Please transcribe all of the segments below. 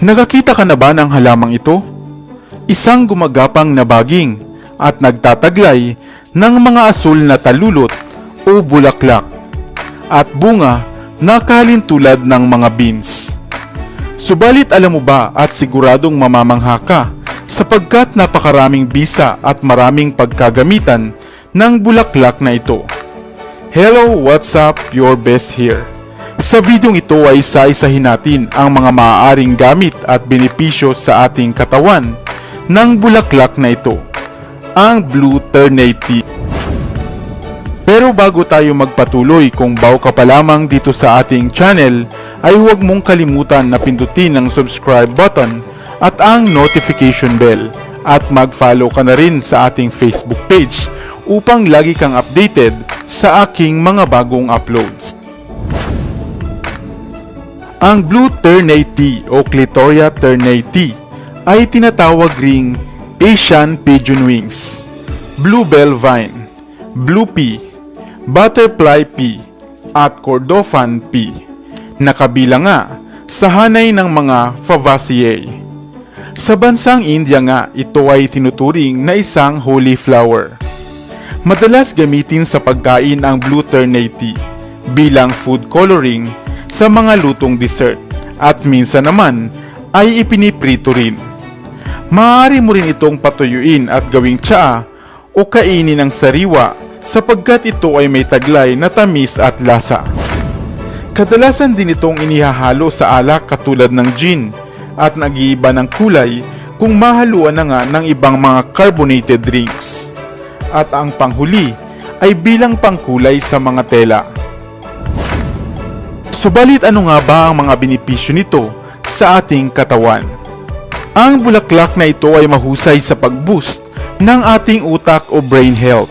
Nakakita ka na ba ng halamang ito? Isang gumagapang na baging at nagtataglay ng mga asul na talulot o bulaklak at bunga na kalintulad ng mga beans. Subalit alam mo ba at siguradong mamamangha ka sapagkat napakaraming bisa at maraming pagkagamitan ng bulaklak na ito. Hello, what's up? Your best here. Sa videong ito ay isa-isahin natin ang mga maaaring gamit at benepisyo sa ating katawan ng bulaklak na ito, ang Blue Ternate. Pero bago tayo magpatuloy kung bago ka pa lamang dito sa ating channel, ay huwag mong kalimutan na pindutin ang subscribe button at ang notification bell at mag-follow ka na rin sa ating Facebook page upang lagi kang updated sa aking mga bagong uploads. Ang Blue Ternate o Clitoria Ternate ay tinatawag ring Asian Pigeon Wings, Bluebell Vine, Blue Pea, Butterfly Pea, at Cordofan Pea, na kabilang nga sa hanay ng mga Fabaceae. Sa bansang India nga, ito ay tinuturing na isang holy flower. Madalas gamitin sa pagkain ang blue ternate bilang food coloring sa mga lutong dessert at minsan naman ay ipiniprito rin. Maaari mo rin itong patuyuin at gawing tsaa o kainin ng sariwa sapagkat ito ay may taglay na tamis at lasa. Kadalasan din itong inihahalo sa alak katulad ng gin at nag-iiba ng kulay kung mahaluan na nga ng ibang mga carbonated drinks. At ang panghuli ay bilang pangkulay sa mga tela. Subalit ano nga ba ang mga benepisyo nito sa ating katawan? Ang bulaklak na ito ay mahusay sa pag-boost ng ating utak o brain health.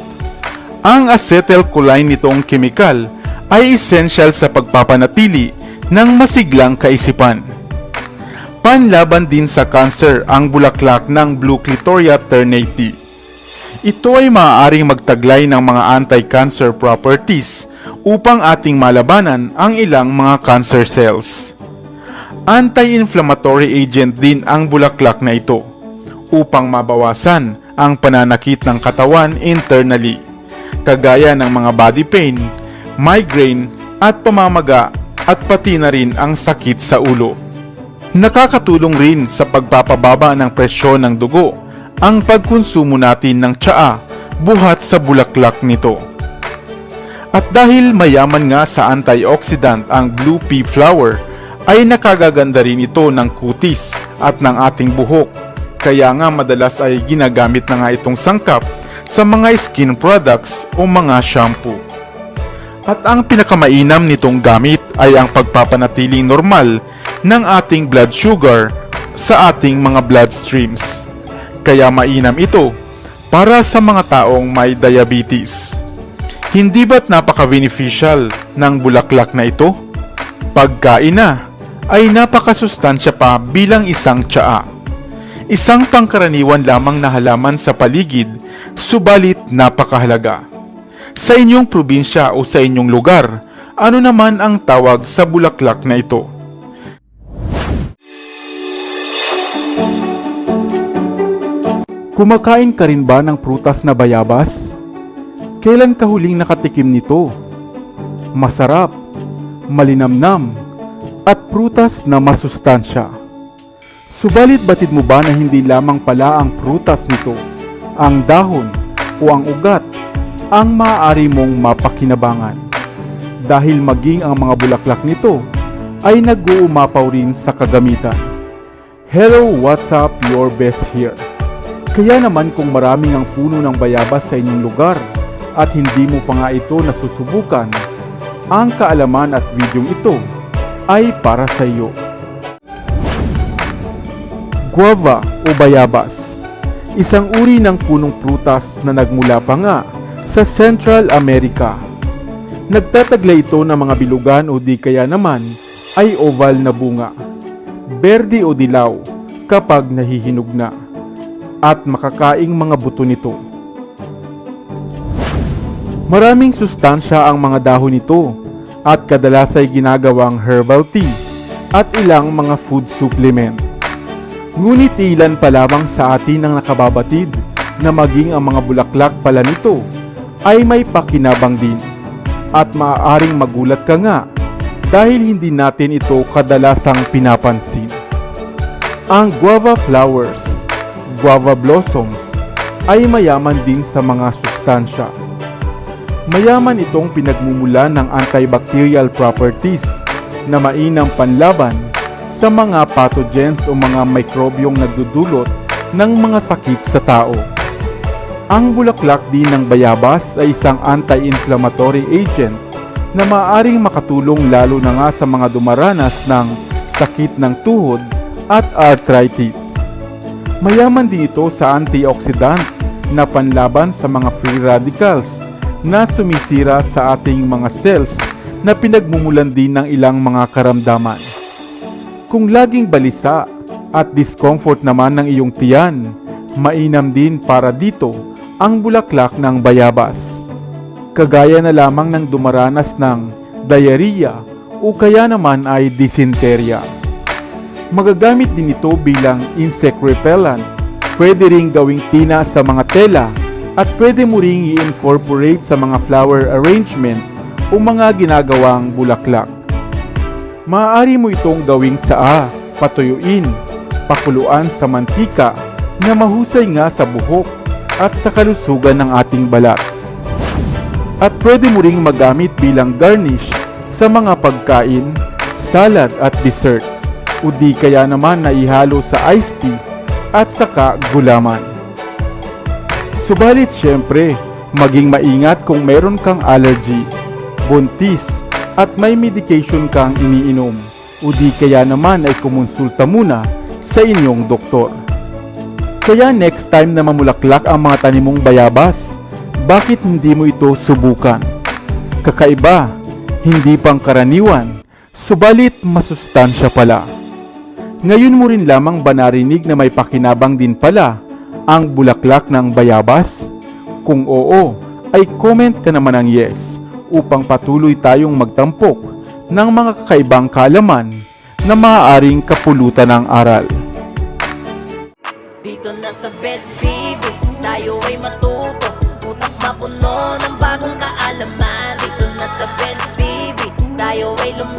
Ang acetylcholine nitong kemikal ay essential sa pagpapanatili ng masiglang kaisipan. Panlaban din sa cancer ang bulaklak ng Blue Clitoria ternate. Ito ay maaaring magtaglay ng mga anti-cancer properties upang ating malabanan ang ilang mga cancer cells. Anti-inflammatory agent din ang bulaklak na ito upang mabawasan ang pananakit ng katawan internally, kagaya ng mga body pain, migraine at pamamaga at pati na rin ang sakit sa ulo. Nakakatulong rin sa pagpapababa ng presyon ng dugo ang pagkonsumo natin ng tsaa buhat sa bulaklak nito. At dahil mayaman nga sa antioxidant ang blue pea flower, ay nakagaganda rin ito ng kutis at ng ating buhok. Kaya nga madalas ay ginagamit na nga itong sangkap sa mga skin products o mga shampoo. At ang pinakamainam nitong gamit ay ang pagpapanatiling normal ng ating blood sugar sa ating mga bloodstreams. Kaya mainam ito para sa mga taong may diabetes. Hindi ba't napaka-beneficial ng bulaklak na ito? Pagkain na ay napakasustansya pa bilang isang tsaa. Isang pangkaraniwan lamang na halaman sa paligid, subalit napakahalaga. Sa inyong probinsya o sa inyong lugar, ano naman ang tawag sa bulaklak na ito? Kumakain ka rin ba ng prutas na bayabas? Kailan ka huling nakatikim nito? Masarap, malinamnam, at prutas na masustansya. Subalit batid mo ba na hindi lamang pala ang prutas nito, ang dahon o ang ugat ang maaari mong mapakinabangan? Dahil maging ang mga bulaklak nito ay nag-uumapaw rin sa kagamitan. Hello, what's up? Your best here. Kaya naman kung maraming ang puno ng bayabas sa inyong lugar at hindi mo pa nga ito nasusubukan, ang kaalaman at videong ito ay para sa iyo. Guava o bayabas Isang uri ng punong prutas na nagmula pa nga sa Central America. Nagtataglay ito ng mga bilugan o di kaya naman ay oval na bunga. Berde o dilaw kapag nahihinog na at makakaing mga buto nito. Maraming sustansya ang mga dahon nito at kadalas ay ginagawang herbal tea at ilang mga food supplement. Ngunit ilan pa lamang sa atin ang nakababatid na maging ang mga bulaklak pala nito ay may pakinabang din. At maaaring magulat ka nga dahil hindi natin ito kadalasang pinapansin. Ang guava flowers, guava blossoms, ay mayaman din sa mga sustansya. Mayaman itong pinagmumula ng antibacterial properties na mainam panlaban sa mga pathogens o mga mikrobyong nagdudulot ng mga sakit sa tao. Ang bulaklak din ng bayabas ay isang anti-inflammatory agent na maaaring makatulong lalo na nga sa mga dumaranas ng sakit ng tuhod at arthritis. Mayaman din ito sa antioxidant na panlaban sa mga free radicals na sumisira sa ating mga cells na pinagmumulan din ng ilang mga karamdaman. Kung laging balisa at discomfort naman ng iyong tiyan, mainam din para dito ang bulaklak ng bayabas. Kagaya na lamang ng dumaranas ng diarrhea o kaya naman ay dysenteria. Magagamit din ito bilang insect repellent. Pwede ring gawing tina sa mga tela at pwede mo ring i-incorporate sa mga flower arrangement o mga ginagawang bulaklak. Maaari mo itong gawing tsaa, patuyuin, pakuluan sa mantika na mahusay nga sa buhok at sa kalusugan ng ating balat. At pwede mo ring magamit bilang garnish sa mga pagkain, salad at dessert o di kaya naman na ihalo sa iced tea at saka gulaman. Subalit syempre, maging maingat kung meron kang allergy, buntis, at may medication kang iniinom o di kaya naman ay kumonsulta muna sa inyong doktor. Kaya next time na mamulaklak ang mga tanimong bayabas, bakit hindi mo ito subukan? Kakaiba, hindi pang karaniwan, subalit masustansya pala. Ngayon mo rin lamang ba narinig na may pakinabang din pala ang bulaklak ng bayabas? Kung oo, ay comment ka naman ng yes upang patuloy tayong magtampok ng mga kakaibang kalaman na maaaring kapulutan ng aral. Dito na sa Best TV, tayo ay matuto Utak mapuno ng bagong kaalaman Dito na sa Best TV, tayo ay lumibot